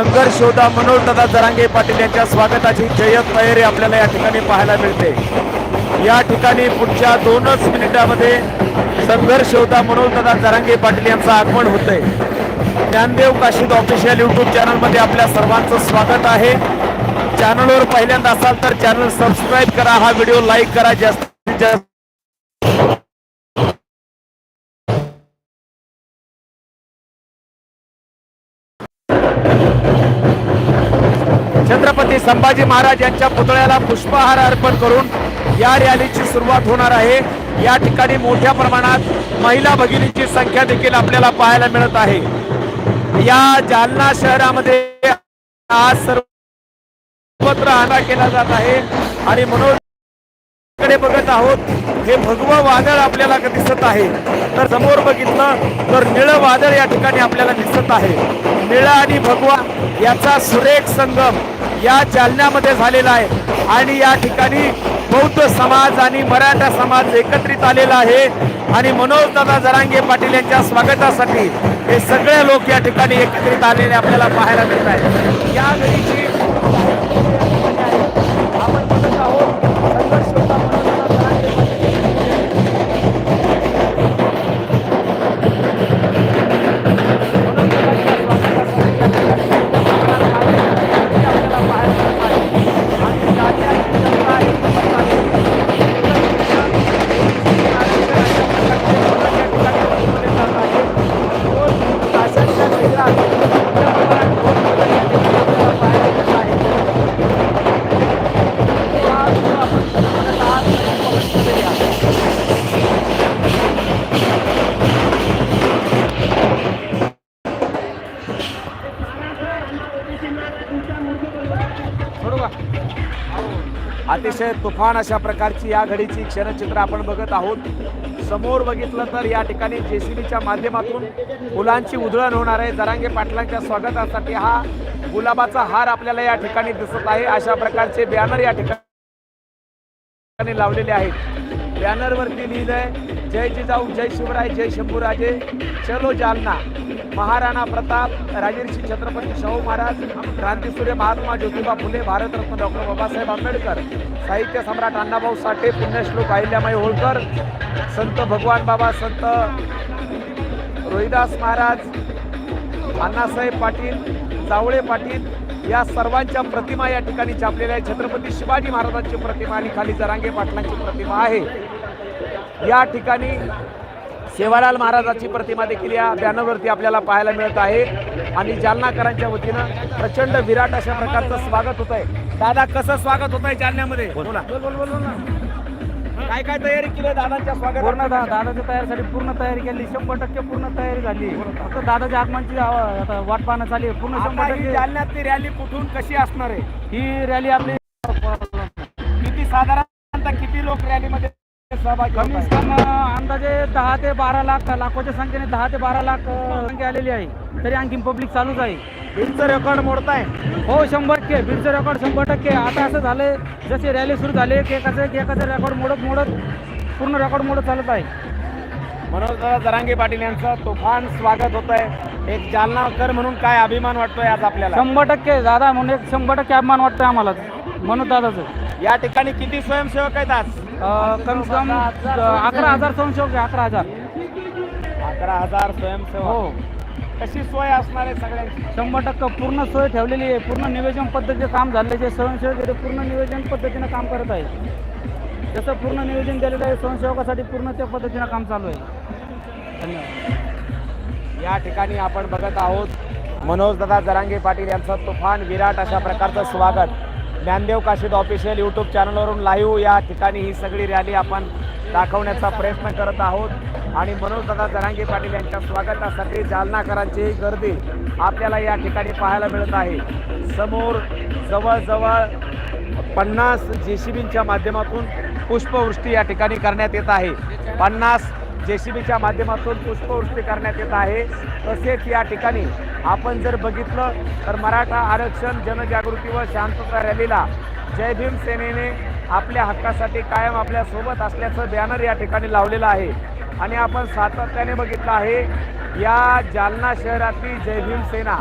संघर्ष योद्धा मनोज दादा जरांगे पाटील यांच्या स्वागताची जयत तयारी आपल्याला या ठिकाणी पाहायला मिळते. या ठिकाणी पुढच्या दोनच मिनिटामध्ये संघर्ष योद्धा मनोज दादा जरांगे पाटील यांचं आगमन होतंय. ज्ञानदेव काशीद ऑफिशियल युट्यूब चॅनलमध्ये आपल्या सर्वांचं स्वागत आहे. चॅनलवर पहिल्यांदा असाल तर चॅनल सबस्क्राईब करा हा व्हिडिओ लाईक करा जास्तीत जास्त छत्रपती संभाजी महाराज यांच्या पुतळ्याला पुष्पहार अर्पण करून या रॅलीची सुरुवात होणार आहे. या ठिकाणी मोठ्या प्रमाणात महिला भगिनीची संख्या देखील आपल्याला पाहायला मिळत आहे. या जालना शहरामध्ये आज सर्वत्र आना केला जात आहे. आणि म्हणून कडे बघत आहोत. हे भगवं वादळ आपल्याला दिसत आहे. तर समोर बघितलं तर निळं वादळ या ठिकाणी आपल्याला दिसत आहे. निळा आणि भगवा याचा सुरेख संगम या जालन्यामध्ये झालेला आहे. आणि या ठिकाणी बौद्ध समाज आणि मराठा समाज एकत्रित आलेला आहे. आणि मनोजदादा जरांगे पाटील यांच्या स्वागतासाठी हे सगळे लोक या ठिकाणी एकत्रित आलेले आपल्याला पाहायला मिळत आहे या घडीची अतिशय तुफान अशा प्रकारची या घडीची क्षणचित्र आपण बघत आहोत. समोर बघितलं तर या ठिकाणी जेसीबीच्या माध्यमातून फुलांची उधळण होणार आहे. जरांगे पाटलांच्या स्वागतासाठी हा गुलाबाचा हार आपल्याला या ठिकाणी दिसत आहे. अशा प्रकारचे बॅनर या ठिकाणी लावलेले आहेत. बॅनरवरती लिहिलंय जय जिजाऊ जय शिवराय जय शंभूराजे चलो जालना. महाराणा प्रताप राजर्षी छत्रपती शाहू महाराज क्रांतीसूर्य महात्मा ज्योतिबा फुले भारतरत्न डॉक्टर बाबासाहेब आंबेडकर साहित्य सम्राट अण्णाभाऊ साठे पुण्यश्लोक अहिल्यामाई होळकर संत भगवान बाबा संत रोहिदास महाराज अण्णासाहेब पाटील जावळे पाटील या सर्वांच्या प्रतिमा या ठिकाणी छापलेल्या आहेत. छत्रपती शिवाजी महाराजांची प्रतिमा आणि खाली जरांगे पाटलांची प्रतिमा आहे. या ठिकाणी सेवालाल महाराजाची प्रतिमा देखील या बॅनरवरती आपल्याला पाहायला मिळत आहे. आणि जालनाकरांच्या वतीनं प्रचंड विराट अशा प्रकारचं स्वागत होत आहे दादा कसं स्वागत होत आहे जालन्यामध्ये? बोला. काय काय तयारी केली दादांच्या स्वागत पूर्ण दा- दादाच्या तयारीसाठी पूर्ण तयारी केली. शंभर टक्के पूर्ण तयारी झाली. फक्त दादाच्या आगमनाची आव- आता वाट पाहणं चालू आहे. पूर्ण शंभर ही टक्के जालन्यातली रॅली कुठून कशी असणार आहे? ही रॅली आपली किती साधारणतः किती लोक रॅलीमध्ये कमीत आहेत? कमी अंदाजे दहा ते बारा लाख लाखोच्या संख्येने दहा ते बारा लाख संख्या आलेली आहे. तरी आणखी पब्लिक चालूच आहे. बीडचं रेकॉर्ड मोडताय. हो शंभर टक्के. बीडचं रेकॉर्ड शंभर टक्के. आता असं झालंय जसे रॅली सुरू झाले की एकाचं एक एकाचं रेकॉर्ड मोडत मोडत पूर्ण रेकॉर्ड मोडत चालत आहे. मनोज जरांगे पाटील यांचं तुफान स्वागत होत आहे एक जालनाकर म्हणून काय अभिमान वाटतोय आज आपल्याला? शंभर टक्के. दादा म्हणून एक शंभर टक्के अभिमान वाटतोय आम्हाला. म्हणून दादाचं या ठिकाणी किती स्वयंसेवक आहेत आज? अं, कमीत कम अकरा हजार स्वयंसेवक आहे अकरा हजार. अकरा हजार स्वयंसेवक. हो. कशी सोय असणार आहे सगळ्यांची? शंभर टक्के पूर्ण सोय ठेवलेली आहे पूर्ण नियोजन पद्धतीचे काम झाले जे स्वयंसेवक आहे ते पूर्ण नियोजन पद्धतीनं काम करत आहे. जसं पूर्ण नियोजन केलेलं आहे स्वयंसेवकासाठी पूर्ण त्या पद्धतीनं काम चालू आहे. धन्यवाद. या ठिकाणी आपण बघत आहोत मनोज दादा जरांगे पाटील यांचं तुफान विराट अशा प्रकारचं स्वागत. ज्ञानदेव काशीद ऑफिशियल यूट्यूब चॅनलवरून लाईव्ह या ठिकाणी ही सगळी रॅली आपण दाखवण्याचा प्रयत्न करत आहोत. आणि म्हणून दादा जरांगे पाटील यांच्या स्वागतासाठी जालनाकरांची गर्दी आपल्याला या ठिकाणी पाहायला मिळत आहे. समोर जवळजवळ पन्नास जे सी बींच्या माध्यमातून पुष्पवृष्टी या ठिकाणी करण्यात येत आहे. पन्नास जे सी बीच्या माध्यमातून पुष्पवृष्टी करण्यात येत आहे. तसेच या ठिकाणी आपण जर बघितलं तर मराठा आरक्षण जनजागृती व शांतता रॅलीला जय भीम सेनेने आपल्या हक्कासाठी कायम आपल्यासोबत असल्याचं बॅनर या ठिकाणी लावलेलं आहे. आणि आपण सातत्याने बघितलं आहे या जालना शहरातली जय भीम सेना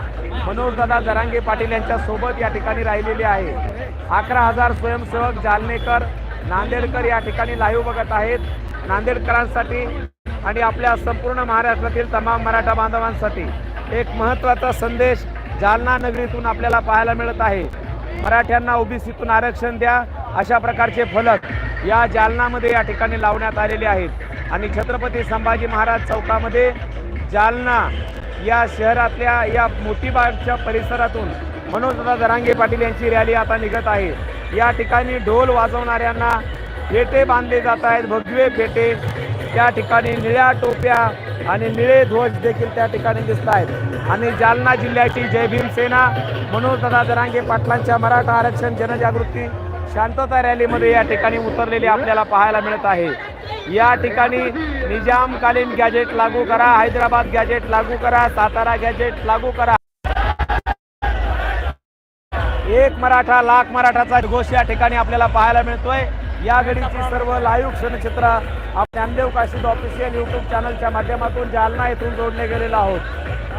मनोजदादा जरांगे पाटील यांच्या सोबत या ठिकाणी राहिलेली आहे. अकरा हजार स्वयंसेवक जालनेकर नांदेडकर या ठिकाणी लाईव्ह बघत आहेत. नांदेडकरांसाठी आणि आपल्या संपूर्ण महाराष्ट्रातील तमाम मराठा बांधवांसाठी एक महत्त्वाचा संदेश जालना नगरीतून आपल्याला पाहायला मिळत आहे. मराठ्यांना ओबीसीतून आरक्षण द्या अशा प्रकारचे फलक या जालनामध्ये या ठिकाणी लावण्यात आलेले आहेत. आणि छत्रपती संभाजी महाराज चौकामध्ये जालना या शहरातल्या या मोतीबागच्या परिसरातून मनोजदा जरांगे पाटील यांची रॅली आता निघत आहे. या ठिकाणी ढोल वाजवणाऱ्यांना फेटे बांधले जात आहेत भगवे फेटे. त्या ठिकाणी निळ्या टोप्या आणि निळे ध्वज देखील त्या ठिकाणी दिसत आहेत आणि जालना जिल्ह्याची जय भीम सेना मनोजदादा जरांगे पाटलांच्या मराठा आरक्षण जनजागृती शांतता रॅलीमध्ये या ठिकाणी उतरलेली आपल्याला पाहायला मिळत आहे. या ठिकाणी निजामकालीन गॅजेट लागू करा हैदराबाद गॅजेट लागू करा सातारा गॅजेट लागू करा. एक मराठा लाख मराठाचा घोष या ठिकाणी आपल्याला पाहायला मिळतोय. या घडीची सर्व लाईव्ह क्षणचित्र आपण ज्ञानदेव काशीद ऑफिशियल युट्यूब चॅनलच्या माध्यमातून जालना येथून जोडले गेलेलो आहोत.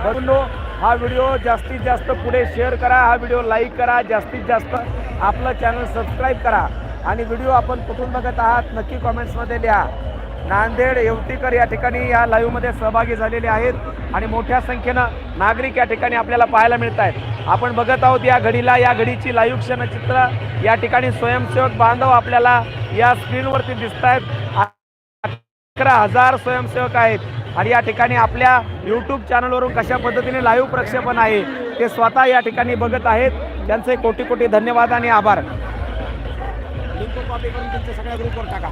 बंधूंनो हा व्हिडिओ जास्तीत जास्त पुढे शेअर करा हा व्हिडिओ लाईक करा जास्तीत जास्त आपलं चॅनल सबस्क्राईब करा. आणि व्हिडिओ आपण कुठून बघत आहात नक्की कॉमेंट्समध्ये लिहा. नांदेड येवतीकर या ठिकाणी या लाईव्हमध्ये सहभागी झालेले आहेत आणि मोठ्या संख्येनं नागरिक या ठिकाणी आपल्याला पाहायला मिळत आहेत आपण बघत आहोत या घडीला या घडीची लाईव्ह क्षणचित्र या ठिकाणी स्वयंसेवक बांधव आपल्याला या स्क्रीनवरती दिसत आहेत अकरा हजार स्वयंसेवक आहेत आणि या ठिकाणी आपल्या यूट्यूब चॅनलवरून कशा पद्धतीने लाईव्ह प्रक्षेपण आहे ते स्वतः या ठिकाणी बघत आहेत. त्यांचे कोटी कोटी धन्यवाद आणि आभार. लिंक कॉपी करून तुमच्या सगळ्या ग्रुपवर टाका.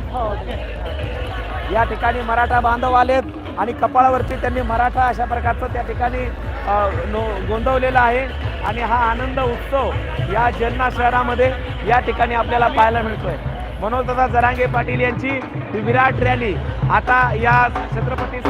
या ठिकाणी मराठा बांधव आलेत आणि कपाळावरती त्यांनी मराठा अशा प्रकारचं त्या ठिकाणी गोंदवलेला आहे. आणि हा आनंद उत्सव या जालना शहरामध्ये या ठिकाणी आपल्याला पाहायला मिळतोय. मनोजदादा जरांगे पाटील यांची ही विराट रॅली. आता या छत्रपती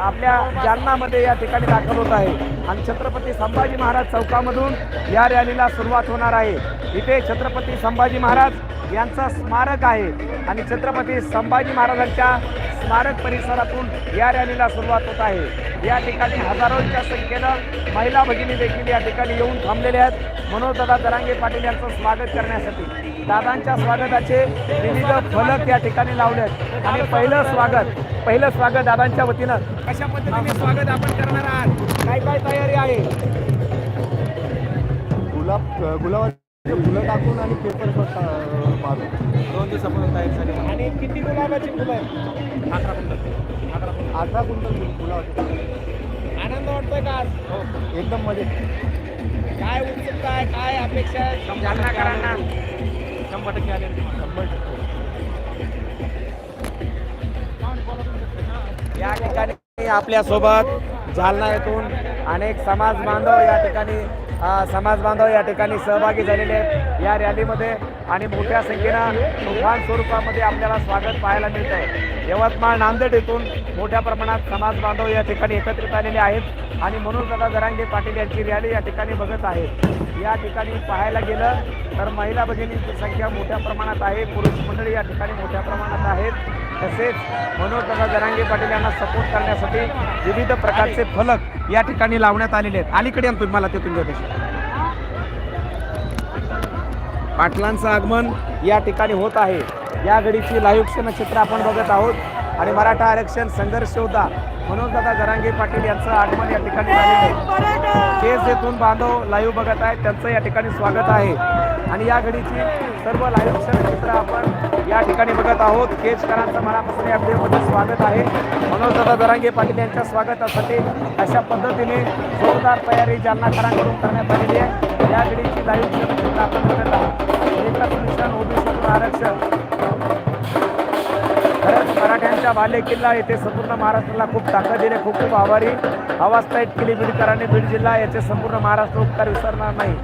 आपल्या जालनामध्ये या ठिकाणी दाखल होत आहे. आणि छत्रपती संभाजी महाराज चौकामधून या रॅलीला सुरुवात होणार आहे. इथे छत्रपती संभाजी महाराज यांचं स्मारक आहे. आणि छत्रपती संभाजी महाराजांच्या स्मारक परिसरातून या रॅलीला सुरुवात होत आहे. या ठिकाणी हजारोंच्या संख्येनं महिला भगिनी देखील या ठिकाणी येऊन थांबलेले आहेत. मनोजदादा दरांगे पाटील यांचं स्वागत करण्यासाठी. दादांच्या स्वागताचे विविध फलक या ठिकाणी लावले आहेत आणि पहिलं स्वागत पहिलं स्वागत दादांच्या वतीनं कशा पद्धतीने स्वागत आपण करणार आहात. काय काय तयारी आहे? गुलाब गुलाबाचे फुलं टाकून आणि पेपर दोन दिवसापासून तयारी झाली आणि किती गुलाबाची फुलं आहेत? अकरा क्विंटल अकरा क्विंटल अठरा आनंद वाटतोय का? आज एकदम मध्ये काय उत्सुकता आहे? काय अपेक्षा आहे? जालनाकरांना शंभर टक्के आले शंभर टक्के. या ठिकाणी आपल्यासोबत जालना येथून अनेक समाज बांधव या ठिकाणी समाज बांधव या ठिकाणी सहभागी झालेले आहेत. या रॅलीमध्ये आणि मोठ्या संख्येनं तुफान स्वरूपामध्ये आपल्याला स्वागत पाहायला मिळत आहे यवतमाळ नांदेड येथून मोठ्या प्रमाणात समाज बांधव या ठिकाणी एकत्रित आलेले आहेत आणि म्हणून दादा जरांगे पाटील यांची रॅली या ठिकाणी बघत आहे या ठिकाणी पाहायला गेलं तर महिला भगिनींची संख्या मोठ्या प्रमाणात आहे पुरुष मंडळी या ठिकाणी मोठ्या प्रमाणात आहेत. तसेच मनोज दादा जरांगे पाटील यांना सपोर्ट करण्यासाठी विविध प्रकारचे फलक या ठिकाणी लावण्यात आलेले आहेत. अलीकडे या तुम्ही मला ते तुमच्यापेक्षा पाटलांचं आगमन या ठिकाणी होत आहे. या घडीची लाईव्ह क्षणचित्र आपण बघत आहोत. आणि मराठा आरक्षण संघर्ष होता. मनोजदादा जरांगे पाटील यांचं आगमन या ठिकाणी झालेलं आहे. केस येथून बांधव लाईव्ह बघत आहेत. त्यांचं या ठिकाणी स्वागत आहे. आणि या घडीची सर्व लाईव्ह क्षणचित्र आपण या ठिकाणी बघत आहोत. केजकरांचं मनापासून या व्हिडिओमध्ये स्वागत आहे. मनोजदादा दरांगे पाटील यांच्या स्वागतासाठी अशा पद्धतीने जोरदार तयारी जालनाकरांकडून करण्यात आलेली आहे. या घडीची लाईव्ह आपण बघत आहोत. एकच निशाण ओबीसीतून आरक्षण खरंच मराठ्यांच्या बाले किल्ला येथे संपूर्ण महाराष्ट्राला खूप ताकदीने खूप खूप आभारी. आवाजताईत केली बीडकरांनी. बीड जिल्हा याचे संपूर्ण महाराष्ट्र उपकार विसरणार नाही.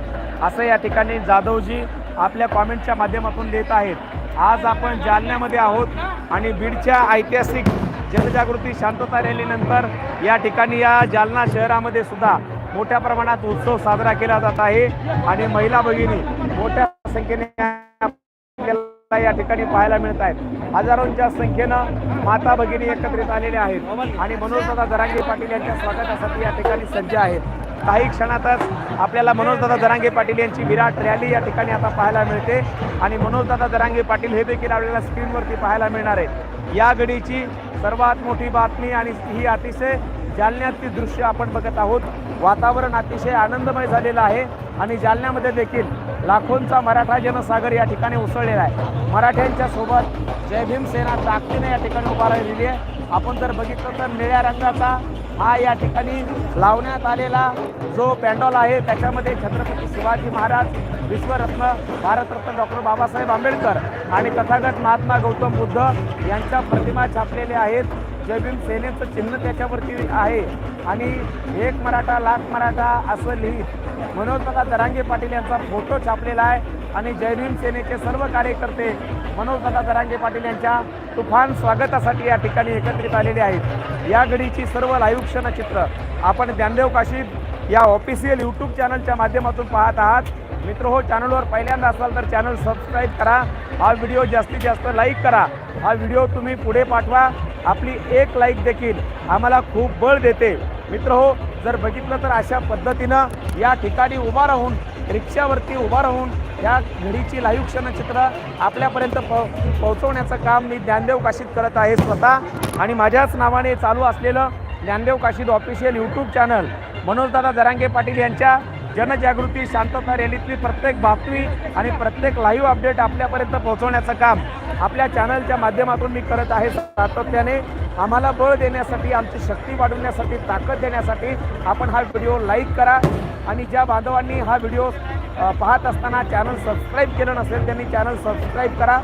असं या ठिकाणी जाधवजी आपल्या कॉमेंटच्या माध्यमातून देत आहेत. आज आपण जालन्यामध्ये आहोत आणि बीडच्या ऐतिहासिक जनजागृती शांतता रॅलीनंतर या ठिकाणी या जालना शहरामध्ये सुद्धा मोठ्या प्रमाणात उत्सव साजरा केला जात आहे. आणि महिला भगिनी मोठ्या संख्येने आपल्याला या ठिकाणी पाहायला मिळत आहेत. हजारोंच्या संख्येनं माता भगिनी एकत्रित आलेल्या आहेत. आणि मनोजदादा जरांगे पाटील यांच्या स्वागतासाठी या ठिकाणी सज्ज आहेत. काही क्षणातच आपल्याला मनोजदादा जरांगे पाटील यांची विराट रॅली या ठिकाणी आता पाहायला मिळते. आणि मनोजदादा जरांगे पाटील हे देखील आपल्याला स्क्रीनवरती पाहायला मिळणार आहे या घडीची सर्वात मोठी बातमी आणि ही अतिशय जालन्यातली दृश्य आपण बघत आहोत. वातावरण अतिशय आनंदमय झालेलं आहे आणि जालन्यामध्ये देखील लाखोंचा मराठा जनसागर या ठिकाणी उसळलेला आहे. मराठ्यांच्या सोबत जय भीम सेना ताकदीने या ठिकाणी उभा राहिलेली आहे. आपण जर बघितलं तर निळ्या रंगाचा हा या ठिकाणी लावण्यात आलेला जो पॅन्डॉल आहे त्याच्यामध्ये छत्रपती शिवाजी महाराज विश्वरत्न भारतरत्न डॉक्टर बाबासाहेब आंबेडकर आणि तथागत महात्मा गौतम बुद्ध यांच्या प्रतिमा छापलेल्या आहेत. जयभीम सेनेचं चिन्ह त्याच्यावरती आहे. आणि एक मराठा लाख मराठा असं लिहित. मनोजदादा दरांगे पाटील यांचा फोटो छापलेला आहे. आणि जयभीम सेनेचे सर्व कार्यकर्ते मनोजदादा दरांगे पाटील यांच्या तुफान स्वागतासाठी या ठिकाणी एकत्रित आलेले आहेत. या घडीची सर्व लाईव्ह क्षणचित्र आपण ज्ञानदेव काशीद या ऑफिशियल यूट्यूब चॅनलच्या माध्यमातून पाहत आहात. मित्र हो चॅनलवर पहिल्यांदा असाल तर चॅनल सबस्क्राईब करा. हा व्हिडिओ जास्तीत जास्त लाईक करा. हा व्हिडिओ तुम्ही पुढे पाठवा. आपली एक लाईक देखील आम्हाला खूप बळ देते. मित्र हो जर बघितलं तर अशा पद्धतीनं या ठिकाणी उभा राहून रिक्षावरती उभा राहून या घडीची लाईव्ह क्षणचित्र आपल्यापर्यंत प पोहोचवण्याचं काम मी ज्ञानदेव काशीत करत आहे स्वतः. आणि माझ्याच नावाने चालू असलेलं Dnyandev Kashid official YouTube channel मनोजदादा जरांगे पाटील यांच्या जनजागृती शांतता रॅलीतली प्रत्येक बातमी आणि प्रत्येक लाईव्ह अपडेट आपल्यापर्यंत पोहोचवण्याचं काम आपल्या चॅनलच्या माध्यमातून मी करत आहे. सातत्याने आम्हाला बळ देण्यासाठी आमची शक्ती वाढवण्यासाठी ताकद देण्यासाठी आपण हा व्हिडिओ लाईक करा. आणि ज्या बांधवांनी हा व्हिडिओ पाहत असताना चॅनल सबस्क्राईब केलं नसेल त्यांनी चॅनल सबस्क्राईब करा.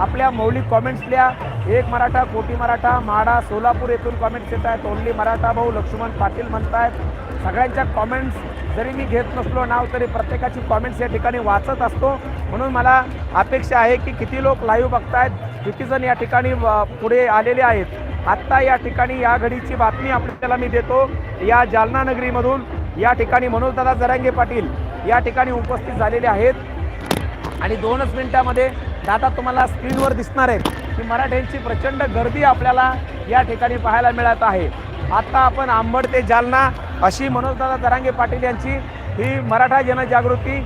आपल्या मौलिक कॉमेंट्स लिहा. एक मराठा कोटी मराठा माडा सोलापूर येथून कॉमेंट्स येत आहेत. ओनली मराठा भाऊ लक्ष्मण पाटील म्हणत आहेत सगळ्यांच्या कॉमेंट्स जरी मी घेत नसलो नाव तरी प्रत्येकाची कॉमेंट्स या ठिकाणी वाचत असतो. म्हणून मला अपेक्षा आहे की किती लोक लाईव्ह बघतायत किती जण या ठिकाणी पुढे आलेले आहेत. आत्ता या ठिकाणी या घडीची बातमी आपल्याला मी देतो. या जालना नगरीमधून या ठिकाणी मनोजदादा जरांगे पाटील या ठिकाणी उपस्थित झालेले आहेत. आणि दोनच मिनिटामध्ये दादा तुम्हाला स्क्रीनवर दिसणार आहेत की मराठ्यांची प्रचंड गर्दी आपल्याला या ठिकाणी पाहायला मिळत आहे. आता आपण आंबड ते जालना अशी मनोजदादा दरांगे पाटील यांची ही मराठा जनजागृती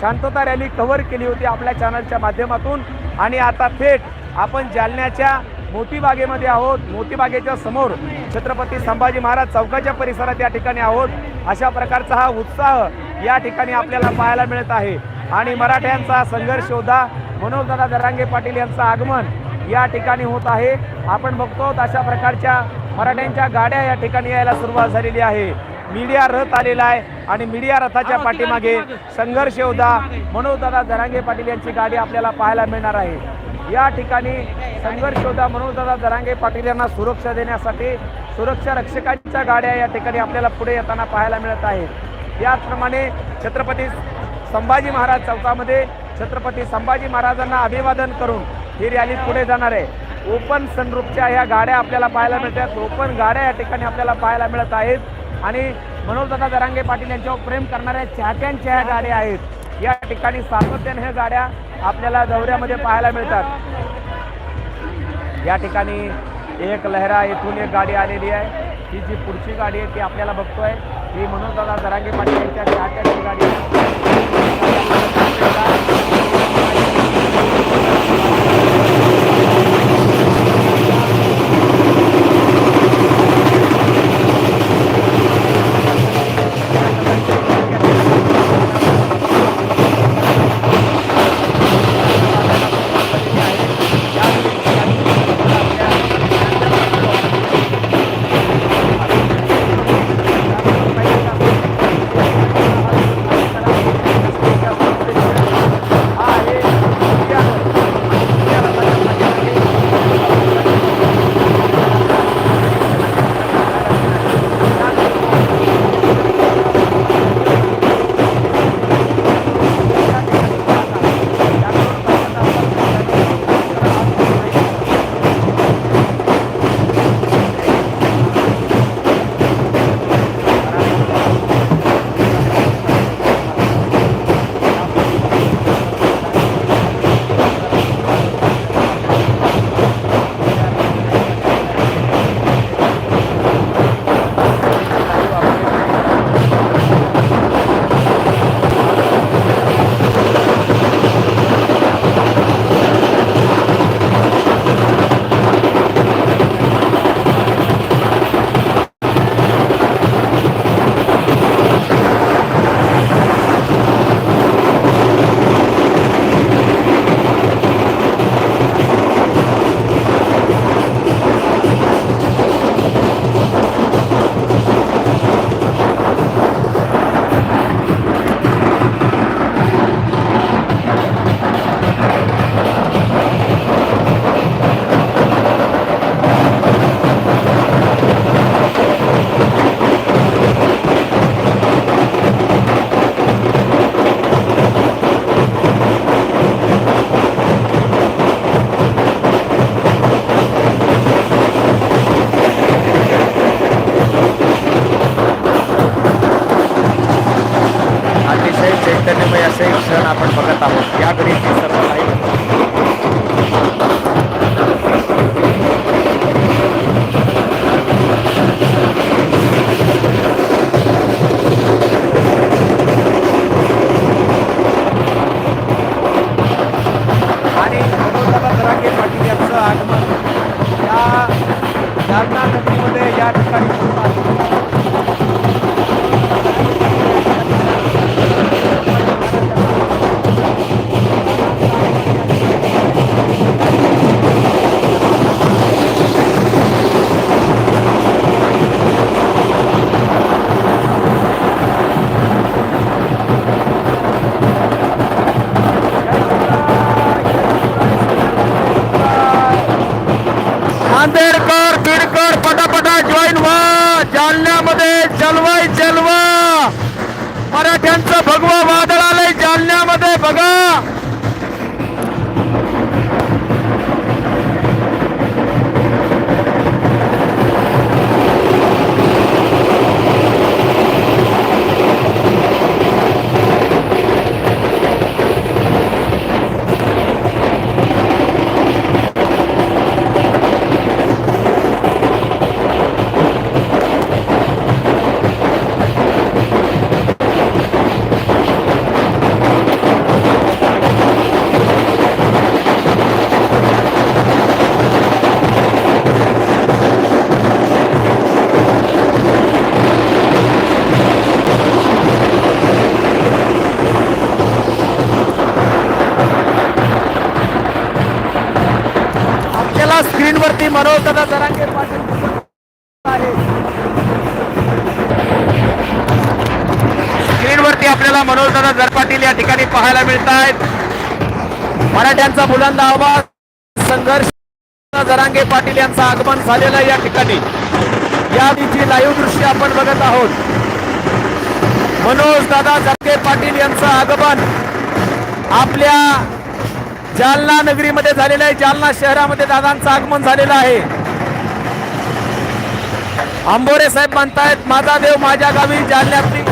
शांतता रॅली कव्हर केली होती आपल्या चॅनलच्या माध्यमातून. आणि आता थेट आपण जालन्याच्या मोतीबागेमध्ये आहोत. मोतीबागेच्या समोर छत्रपती संभाजी महाराज चौकाच्या परिसरात या ठिकाणी आहोत. अशा प्रकारचा हा उत्साह या ठिकाणी आपल्याला पाहायला मिळत आहे. आणि मराठ्यांचा संघर्ष योद्धा मनोजदादा दरांगे पाटील यांचं आगमन या ठिकाणी होत आहे. आपण बघतो अशा प्रकारच्या मराठ्यांच्या गाड्या या ठिकाणी यायला सुरुवात झालेली आहे. मीडिया रथ आलेला आहे आणि मीडिया रथाच्या पाठीमागे संघर्ष योद्धा मनोजदादा जरांगे पाटील यांची गाडी आपल्याला पाहायला मिळणार आहे. या ठिकाणी संघर्ष योद्धा मनोजदादा जरांगे पाटील यांना सुरक्षा देण्यासाठी सुरक्षा रक्षकांच्या गाड्या या ठिकाणी आपल्याला पुढे येताना पाहायला मिळत आहेत. याचप्रमाणे छत्रपती संभाजी महाराज चौकामध्ये छत्रपती संभाजी महाराजांना अभिवादन करून ही रॅली पुढे जाणार आहे. ओपन सनरूपच्या ह्या गाड्या आपल्याला पाहायला मिळतात. ओपन गाड्या या ठिकाणी आपल्याला पाहायला मिळत आहेत. आणि मनोजदादा दरांगे पाटील यांच्यावर प्रेम करणाऱ्या चाहत्यांच्या ह्या गाड्या आहेत. या ठिकाणी सातत्याने ह्या गाड्या आपल्याला दौऱ्यामध्ये पाहायला मिळतात. या ठिकाणी एक लहरा येथून एक गाडी आलेली आहे. ही जी पुढची गाडी आहे ती आपल्याला बघतोय. ही मनोजदादा दरांगे पाटील यांच्या चाहत्यांची गाडी आहे. जालन्यामध्ये जलवाय जलवा. मराठ्यांचं भगवा स्क्रीनवरती मनोजदादा जरांगे पाटील आहे. स्क्रीनवरती आपल्याला मनोजदादा जर पाटील या ठिकाणी पाहायला मिळत आहेत मराठ्यांचा बुलंद आवाज संघर्ष जरांगे पाटील यांचं आगमन झालेलं या ठिकाणी. या आधीची लाईव्ह दृश्य आपण बघत आहोत. मनोज दादा जरांगे पाटील यांचं आगमन. आपल्या जालना नगरीमध्ये झालेलं आहे. जालना शहरामध्ये दादांचं आगमन झालेलं आहे. आंबोरे साहेब म्हणतायत माझा देव माझ्या गावी जालन्यातली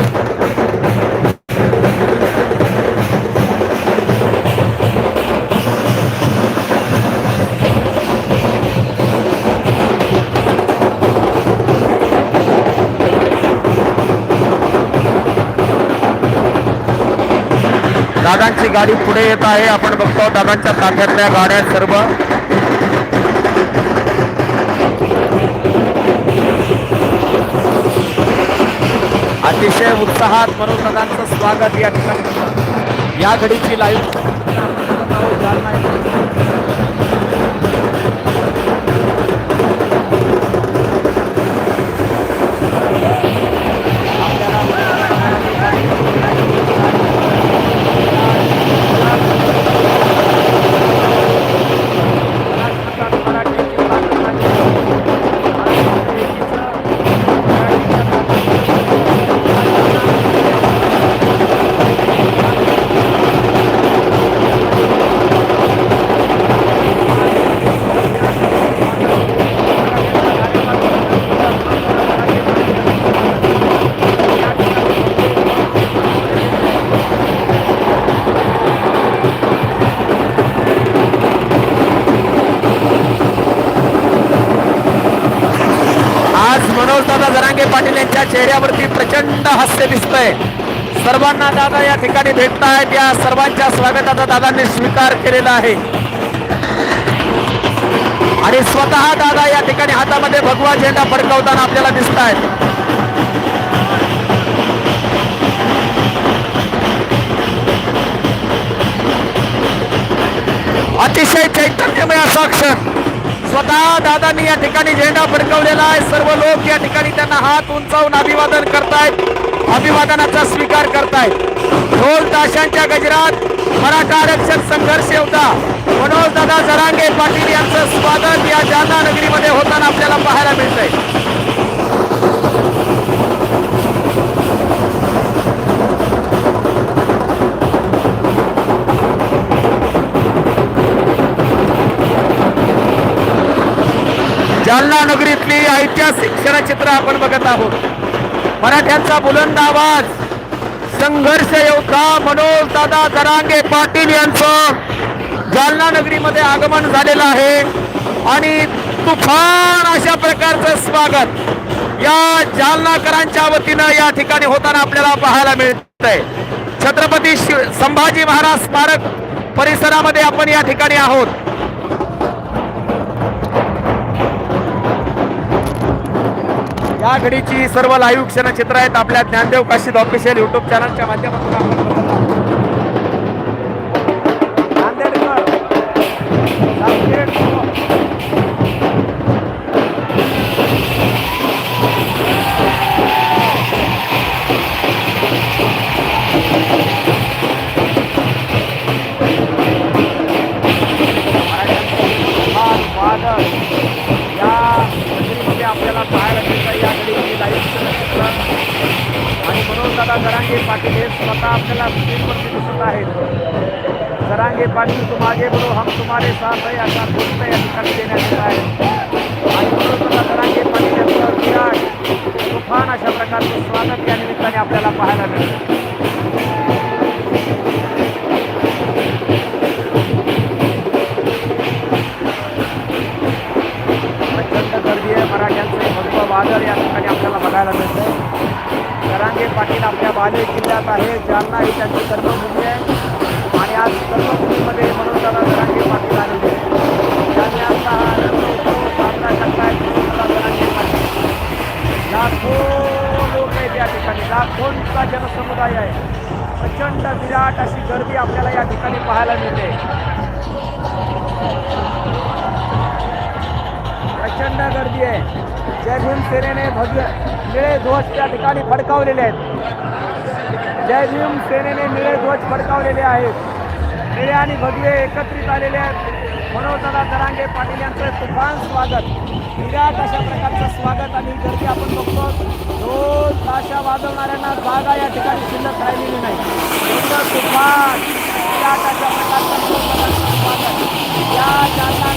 दादांची गाडी पुढे येत आहे. आपण बघतो दादांच्या ताफ्यातल्या गाड्या सर्व. अतिशय उत्साहात मनोज दादांचं स्वागत या ठिकाणी. या घडीची लाईव्ह प्रचंड दिसतंय. सर्वांना दादा या ठिकाणी भेटतायत. या सर्वांच्या स्वागताचा दादांनी स्वीकार केलेला आहे. आणि स्वतः दादा या ठिकाणी हातामध्ये भगवा झेंडा फडकवताना आपल्याला दिसत आहेत अतिशय चैतन्यमय असा क्षण. स्वतः दादांनी या ठिकाणी झेंडा फडकवलेला आहे. सर्व लोक या ठिकाणी त्यांना हात उंचावून अभिवादन करतायत. अभिवादनाचा स्वीकार करतायत. ढोल ताशांच्या गजरात मराठा आरक्षण संघर्ष होता मनोज दादा जरांगे पाटील यांचं स्वागत या जालना नगरीमध्ये होताना आपल्याला पाहायला मिळतंय. जालना नगरीतली ऐतिहासिक क्षणचित्र आपण बघत आहोत. मराठ्यांचा बुलंद आवाज. संघर्ष योद्धा मनोज दादा जरांगे पाटील यांचं जालना नगरीमध्ये आगमन झालेलं आहे. आणि तुफान अशा प्रकारचं स्वागत या जालनाकरांच्या वतीनं या ठिकाणी होताना आपल्याला पाहायला मिळतंय. छत्रपती शिव संभाजी महाराज स्मारक परिसरामध्ये आपण या ठिकाणी आहोत. या घडीची सर्व लाईव्ह क्षणचित्र आहेत. आपल्या ज्ञानदेव काशीद ऑफिशियल युट्यूब चॅनलच्या माध्यमातून आपण दादा जरांगे पाटील हे स्वतः आपल्याला स्क्रीनवरती दिसत आहेत. जरांगे पाटील तुम आगे हम तुम्हारे साथ आहे असा गोष्ट या ठिकाणी देण्यात येत आहे. आणि म्हणून दादा जरांगे पाटील यांचं विराट तुफान अशा प्रकारचं स्वागत या निमित्ताने आपल्याला पाहायला मिळतं. प्रचंड गर्दी मराठ्यांचे भव्य वादळ या ठिकाणी आपल्याला बघायला मिळतं जरांगे पाटील आपल्या बाले जिल्ह्यात आहे. जालना ही त्यांची कर्मभूमी आहे. आणि आज कर्मभूमीमध्ये म्हणून दादा जरांगे पाटील आलेले त्यांनी आता हा रंगोत्सव साजरा करताय म्हणून दादा जरांगे पाटील लाखो लोक आहेत या ठिकाणी. लाखोंचा जनसमुदाय आहे. प्रचंड विराट अशी गर्दी आपल्याला या ठिकाणी पाहायला मिळते. प्रचंड गर्दी आहे. जय भीम सेनेने भव्य निळे ध्वज त्या ठिकाणी फडकावलेले आहेत. जय भीम सेनेने निळे ध्वज फडकावलेले आहेत. निळे आणि भगवे एकत्रित आलेले आहेत. मनोजदादा दरांगे पाटील यांचं तुफान स्वागत. विराट अशा प्रकारचं स्वागत आणि गर्दी आपण बघतो. रोज ताशा वाजवणाऱ्यांना जागा या ठिकाणी शिल्लक राहिलेली नाही. तुफान. विराट अशा प्रकारचं स्वागत. या जालना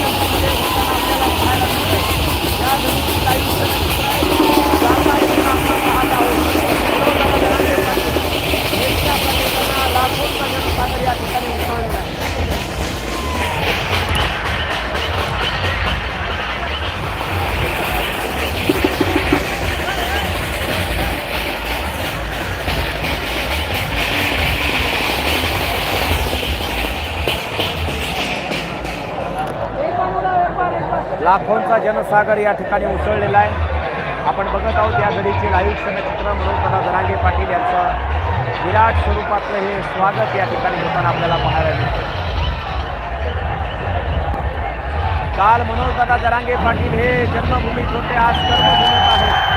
लाखोंचा जनसागर या ठिकाणी उसळलेला आहे. आपण बघत आहोत या घडीचे लाईव्ह क्षणचित्र म्हणून पदा जरांगे पाटील यांचं विराट स्वरूपातलं हे स्वागत या ठिकाणी होताना आपल्याला पाहायला मिळतं. काल मनोजदादा जरांगे पाटील हे जन्मभूमीत होते आज कर्मभूमीत आहेत.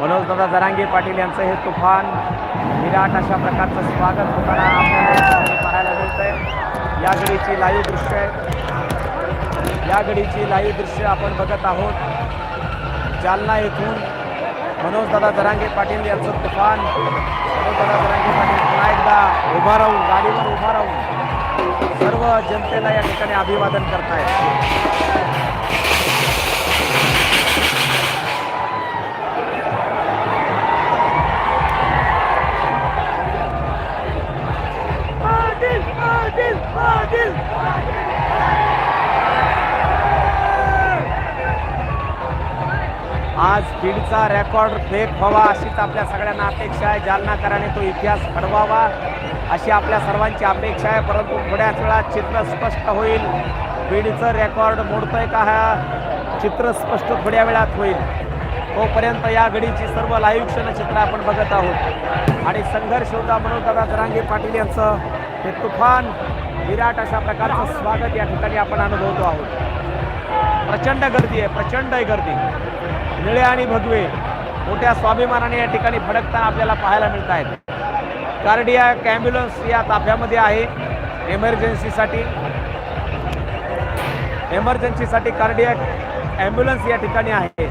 मनोजदादा जरांगे पाटील यांचं हे तुफान. विराट अशा प्रकारचं स्वागत होताना आपल्याला या ठिकाणी पाहायला मिळतंय. या घडीची लाईव्ह दृश्य आहे. या घडीची लाईव्ह दृश्य आपण बघत आहोत. जालना येथून मनोजदादा जरांगे पाटील यांचं तुफान. मनोजदादा जरांगे पाटील पुन्हा एकदा उभा राहून गाडीवर उभा राहून सर्व जनतेला या ठिकाणी अभिवादन करतायत. आज बीडचा रेकॉर्ड ब्रेक व्हावा अशीच आपल्या सगळ्यांना अपेक्षा आहे. जालनाकराने तो इतिहास घडवावा अशी आपल्या सर्वांची अपेक्षा आहे. परंतु थोड्याच वेळात चित्र स्पष्ट होईल. बीडचं रेकॉर्ड मोडतंय का हा? चित्र स्पष्ट थोड्या वेळात होईल. तोपर्यंत या घडीची सर्व लाईव्ह क्षणचित्र आपण बघत आहोत. आणि संघर्ष होता म्हणून दादा जरांगे पाटील यांचं. हे तुफान विराट अशा प्रकारचं स्वागत या ठिकाणी आपण अनुभवतो आहोत. प्रचंड गर्दी आहे. प्रचंड आहे गर्दी. निळे आणि भगवे मोठ्या स्वाभिमानाने या ठिकाणी फडकताना आपल्याला पाहायला मिळत आहेत. कार्डियाक ॲम्ब्युलन्स या ताफ्यामध्ये आहे. एमर्जन्सीसाठी एमर्जन्सीसाठी कार्डियाक ॲम्ब्युलन्स या ठिकाणी आहे.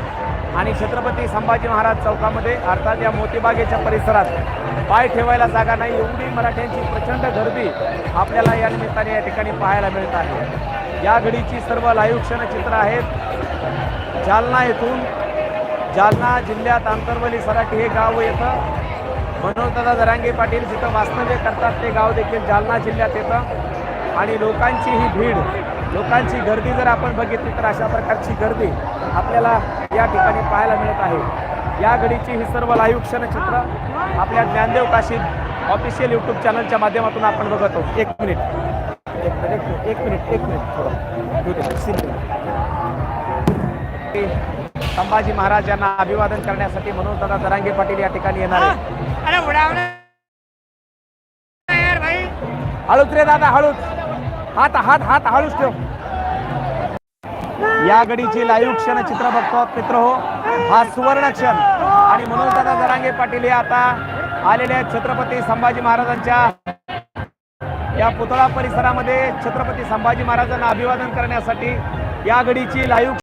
आणि छत्रपती संभाजी महाराज चौकामध्ये अर्थात या मोतीबागेच्या परिसरात पाय ठेवायला जागा नाही. एवढी मराठ्यांची प्रचंड गर्दी आपल्याला या निमित्ताने या ठिकाणी पाहायला मिळत आहे. या घडीची सर्व लाईव्ह क्षणचित्र आहेत. जालना येथून जालना जिल्ह्यात आंतरवली सराटी हे गाव येतं. मनोजदादा जरांगे पाटील जिथं वास्तव्य करतात ते गाव देखील जालना जिल्ह्यात येतं. आणि लोकांची ही भीड लोकांची गर्दी जर आपण बघितली तर अशा प्रकारची गर्दी आपल्याला या ठिकाणी पाहायला मिळत आहे. या घडीची ही सर्व लाईव्ह क्षणचित्र आपल्या ज्ञानदेव काशी ऑफिशियल यूट्यूब चॅनलच्या माध्यमातून आपण बघत आहोत. एक मिनिट. एक मिनिट एक मिनिट एक मिनिट. थोडं. संभाजी महाराज यांना अभिवादन करण्यासाठी मनोजदादा जरांगे पाटील या ठिकाणी येणार आहेत. अरे उडावलं. यार भाई. हळूच रे दादा हळूच. हात हात हात हळूच ठेव. या घडीची लाईव्ह क्षण चित्र बघतो मित्र हो. हा सुवर्ण क्षण. आणि म्हणून दादा जरांगे पाटील हे आता आलेले आहेत छत्रपती संभाजी महाराजांच्या या पुतळा परिसरामध्ये. छत्रपती संभाजी महाराजांना अभिवादन करण्यासाठी या घडीची लाईव्ह